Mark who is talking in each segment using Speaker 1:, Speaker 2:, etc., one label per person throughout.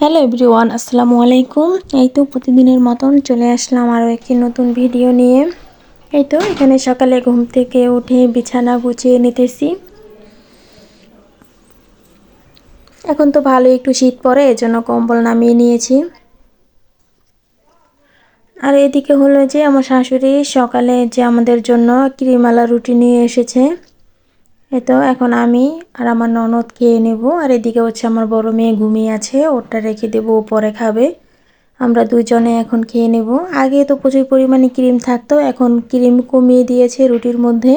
Speaker 1: Hello everyone আসসালামু আলাইকুম এই তো প্রতিদিনের মতন চলে আসলাম আরও একটি নতুন ভিডিও নিয়ে। এই তো এখানে সকালে ঘুম থেকে উঠে বিছানা গুছিয়ে নিতেছি। এখন তো ভালো একটু শীত পড়ে, এজন্য কম্বল নামিয়ে নিয়েছি। আর এদিকে হলো যে, আমার শাশুড়ি সকালে যে আমাদের জন্য ক্রিমালা রুটি নিয়ে এসেছে। তো এখন আমি আর আমার ননদ খেয়ে নেব। আর এদিকে হচ্ছে আমার বড় মেয়ে ঘুমিয়ে আছে ওটা রেখে দেবো, ও পরে খাবে। আমরা দুজনে এখন খেয়ে নেব। আগে তো প্রচুর পরিমাণে ক্রিম থাকতো, এখন ক্রিম কমিয়ে দিয়েছে রুটির মধ্যে।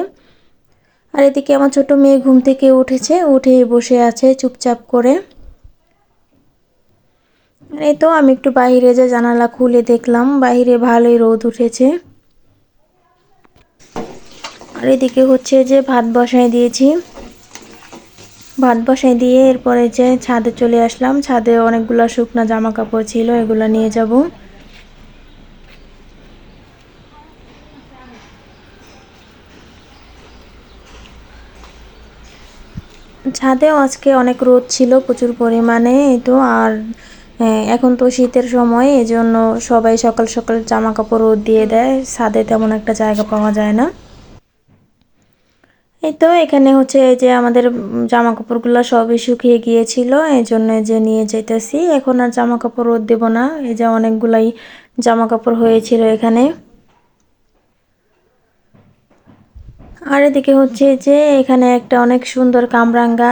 Speaker 1: আর এদিকে আমার ছোট মেয়ে ঘুম থেকে উঠেছে, উঠে বসে আছে চুপচাপ করে। এই তো, আমি একটু বাইরে যে জানালা খুলে দেখলাম, বাইরে ভালোই রোদ উঠেছে। আর এদিকে হচ্ছে যে ভাত বসাই দিয়েছি। ভাত বসাই দিয়ে এরপরে যে ছাদে চলে আসলাম। ছাদে অনেকগুলো শুকনো জামা কাপড় ছিল, এগুলো নিয়ে যাব। ছাদেও আজকে অনেক রোদ ছিল প্রচুর পরিমাণে তো, আর এখন তো শীতের সময়, এজন্য সবাই সকাল সকাল জামা কাপড় রোদ দিয়ে দেয়। ছাদে তেমন একটা জায়গা পাওয়া যায় না। এই তো এখানে হচ্ছে এই যে আমাদের জামা কাপড়গুলো সবই শুকিয়ে গিয়েছিল, এই জন্য যে নিয়ে যেতেছি এখন আর জামা কাপড় রোদ দেবো না, এই যে অনেকগুলাই জামা কাপড় হয়েছিল এখানে। আর এদিকে হচ্ছে যে এখানে একটা অনেক সুন্দর কামরাঙ্গা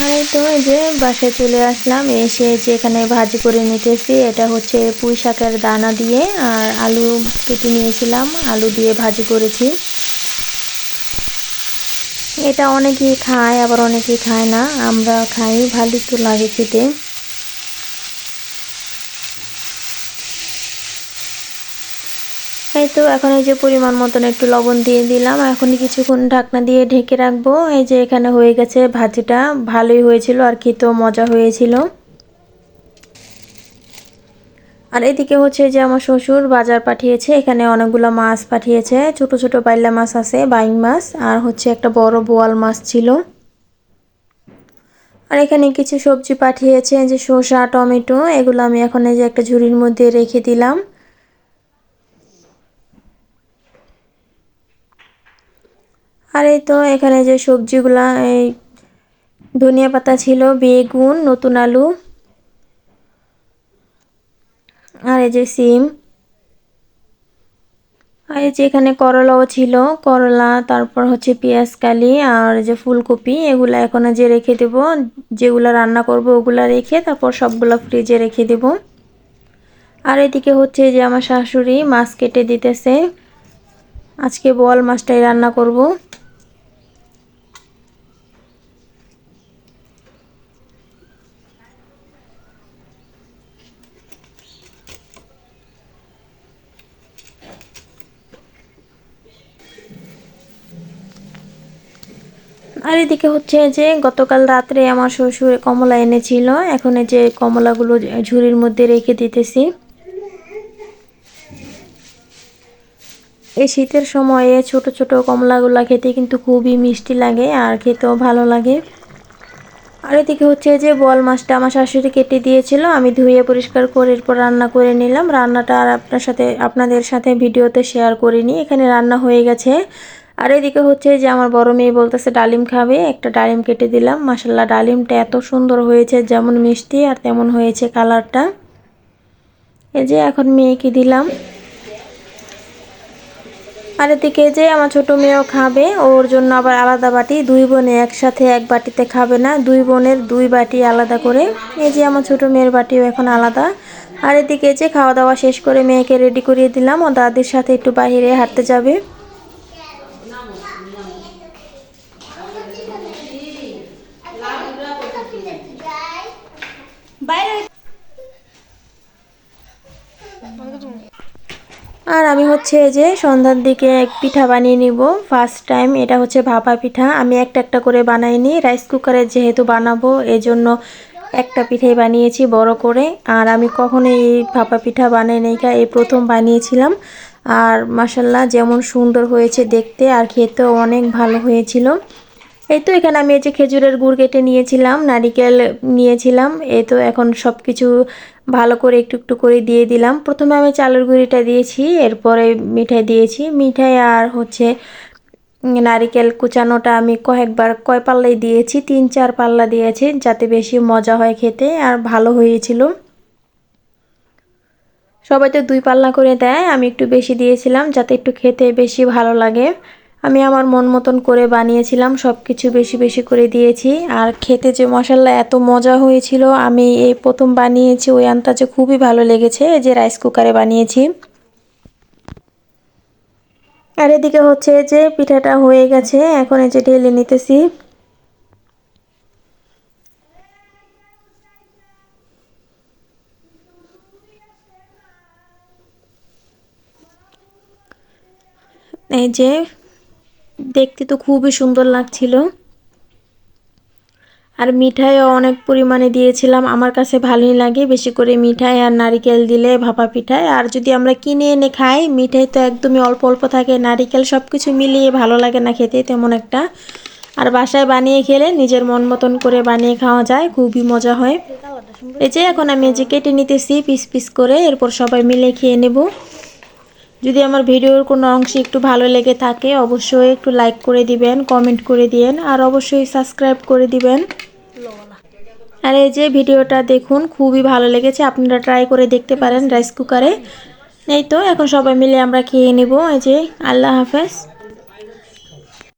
Speaker 1: আর তো যে বাসায় চলে আসলাম, এসে যে এখানে ভাজি করে নিতেছি, এটা হচ্ছে পুঁই শাকের দানা দিয়ে আর আলু কেটে নিয়েছিলাম, আলু দিয়ে ভাজি করেছি। এটা অনেকেই খায়, আবার অনেকেই খায় না, আমরা খাই ভালো তো লাগে খেতে। এই তো, এখন এই যে পরিমাণ মতন একটু লবণ দিয়ে দিলাম। এখনই কিছুক্ষণ ঢাকনা দিয়ে ঢেকে রাখব। এই যে এখানে হয়ে গেছে ভাজিটা। ভালোই হয়েছিল, আর খেতেও মজা হয়েছিল। আর এদিকে হচ্ছে যে আমার শ্বশুর বাজার পাঠিয়েছে, এখানে অনেকগুলো মাছ পাঠিয়েছে। ছোট ছোট পাইলা মাছ আছে, বাইং মাছ, আর হচ্ছে একটা বড় বোয়াল মাছ ছিল। আর এখানে কিছু সবজি পাঠিয়েছে যে শসা, টমেটো, এগুলো আমি এখন এই যে একটা ঝুড়ির মধ্যে রেখে দিলাম। আর এই তো এখানে যে সবজিগুলা, এই ধনিয়া পাতা ছিল, বেগুন, নতুন আলু, আর এই যে সিম, আর এই যে এখানে করলাও ছিল, করলা, তারপর হচ্ছে পেঁয়াজ কালি, আর যে ফুলকপি, এগুলো এখন যে রেখে দেব, যেগুলো রান্না করব ওগুলা রেখে তারপর সবগুলো ফ্রিজে রেখে দেব। আর এদিকে হচ্ছে যে আমার শাশুড়ি মাছ কেটে দিতেছে, আজকে বল মাছটাই রান্না করব। আর এদিকে হচ্ছে যে গতকাল রাত্রে আমার শ্বশুর কমলা এনেছিল। এখন যে কমলাগুলো ঝুড়ির মধ্যে রেখে দিতেছি। এই শীতের সময়ে ছোট ছোট কমলাগুলো খেতে কিন্তু খুবই মিষ্টি লাগে আর খেতেও ভালো লাগে। আর এদিকে হচ্ছে যে বল মাছটা আমার শাশুড়ি কেটে দিয়েছিল, আমি ধুয়ে পরিষ্কার করে এরপর রান্না করে নিলাম। রান্নাটা আর আপনার সাথে, আপনাদের সাথে ভিডিওতে শেয়ার করিনি, এখানে রান্না হয়ে গেছে। আর এদিকে হচ্ছে যে আমার বড় মেয়ে বলতেছে, ডালিম খাবে? একটা ডালিম কেটে দিলাম। মাসাল্লাহ ডালিমটা এত সুন্দর হয়েছে, যেমন মিষ্টি আর তেমন হয়েছে কালারটা। এই যে এখন মেয়েকে দিলাম। আর এদিকে যে আমার ছোট মেয়েও খাবে, ওর জন্য আবার আলাদা বাটি। দুই বোনে একসাথে এক বাটিতে খাবে না, দুই বোনের দুই বাটি আলাদা করে। এই যে আমার ছোট মেয়ের বাটিও এখন আলাদা। আর এদিকে যে খাওয়া দাওয়া শেষ করে মেয়েকে রেডি করিয়ে দিলাম। ও দাদির সাথে একটু বাহিরে হাঁটতে যাবে। আর আমি হচ্ছে যে সন্ধ্যার দিকে এক পিঠা বানিয়ে নিব। ফার্স্ট টাইম এটা হচ্ছে ভাপা পিঠা। আমি একটা একটা করে বানাইনি। রাইস কুকারে যেহেতু বানাবো, এজন্য একটা পিঠাই বানিয়েছি বড় করে। আর আমি কখনো এই ভাপা পিঠা বানাই নাই এই প্রথম বানিয়েছিলাম। আর মাসাল্লাহ যেমন সুন্দর হয়েছে দেখতে, আর খেতেও অনেক ভালো হয়েছিল। এই তো এখানে আমি এই যে খেজুরের গুড় কেটে নিয়েছিলাম, নারিকেল নিয়েছিলাম, এই তো এখন সব কিছু ভালো করে একটু একটু করে দিয়ে দিলাম। প্রথমে আমি চালের গুঁড়িটা দিয়েছি, এরপরে মিঠাই দিয়েছি। মিঠাই আর হচ্ছে নারিকেল কুচানোটা আমি কয়েকবার কয় পাল্লাই দিয়েছি, তিন চার পাল্লা দিয়েছি, যাতে বেশি মজা হয় খেতে আর ভালো হয়েছিল। সবাই তো দুই পাল্লা করে দেয়, আমি একটু বেশি দিয়েছিলাম, যাতে একটু খেতে বেশি ভালো লাগে। আমি আমার মন মতন করে বানিয়েছিলাম সব কিছু বেশি বেশি করে দিয়েছি। আর খেতে যে মশলা এত মজা হয়েছিল, আমি এই প্রথম বানিয়েছি, ওই আন্তাজে খুবই ভালো লেগেছে, এই যে রাইস কুকারে বানিয়েছি। আর এদিকে হচ্ছে যে পিঠাটা হয়ে গেছে, এখন এই যে ঢেলে নিতেছি। এই যে দেখতে তো খুবই সুন্দর লাগছিল। আর মিঠাইও অনেক পরিমাণে দিয়েছিলাম, আমার কাছে ভালোই লাগে। বেশি করে মিঠাই আর নারিকেল দিলে ভাপা পিঠায় আর যদি আমরা কিনে এনে খাই, মিঠাই তো একদমই অল্প অল্প থাকে। নারিকেল সব কিছু মিলিয়ে ভালো লাগে না খেতে, তেমন একটা। আর বাসায় বানিয়ে খেলে নিজের মন মতন করে বানিয়ে খাওয়া যায়, খুবই মজা হয়। এই যে এখন আমি যে কেটে নিতেছি, পিস পিস করে। এরপর সবাই মিলে খেয়ে নেব। যদি আমার ভিডিওর কোনো অংশে একটু ভালো লেগে থাকে, অবশ্যই একটু লাইক করে দিবেন কমেন্ট করে দিবেন আর অবশ্যই সাবস্ক্রাইব করে দিবেন। আর এই যে ভিডিওটা দেখুন, খুবই ভালো লেগেছে, আপনারা ট্রাই করে দেখতে পারেন রাইস কুকারে এই তো, এখন সবাই মিলে আমরা খেয়ে নেব, এই যে, আল্লাহ হাফেজ।